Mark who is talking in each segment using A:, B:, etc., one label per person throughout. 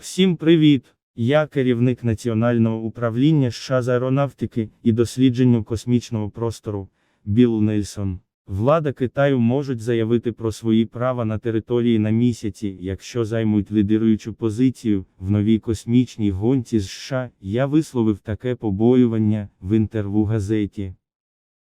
A: Всім привіт! Я керівник Національного управління США з аеронавтики і дослідженню космічного простору Білл Нельсон. Влада Китаю можуть заявити про свої права на території на місяці, якщо займуть лідируючу позицію в новій космічній гонці з США. Я висловив таке побоювання в інтерв'ю газеті.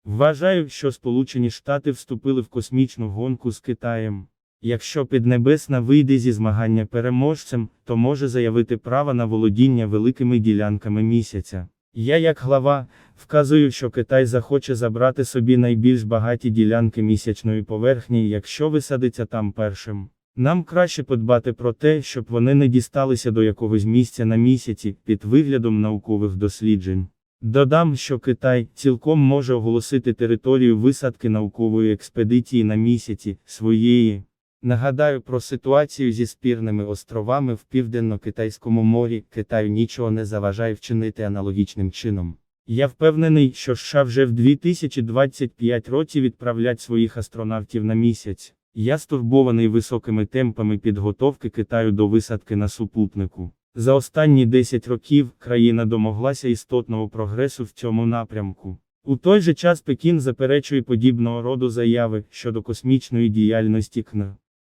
A: Вважаю, що Сполучені Штати вступили в космічну гонку з Китаєм. Якщо Піднебесна вийде зі змагання переможцем, то може заявити право на володіння великими ділянками місяця. Я, як глава, вказую, що Китай захоче забрати собі найбільш багаті ділянки місячної поверхні, якщо висадиться там першим. Нам краще подбати про те, щоб вони не дісталися до якогось місця на місяці під виглядом наукових досліджень. Додам, що Китай цілком може оголосити територію висадки наукової експедиції на місяці своєї. Нагадаю про ситуацію зі спірними островами в Південно-Китайському морі, Китаю нічого не заважає вчинити аналогічним чином. Я впевнений, що США вже в 2025 році відправлять своїх астронавтів на місяць. Я стурбований високими темпами підготовки Китаю до висадки на супутнику. За останні 10 років країна домоглася істотного прогресу в цьому напрямку. У той же час Пекін заперечує подібного роду заяви щодо космічної діяльності КНР.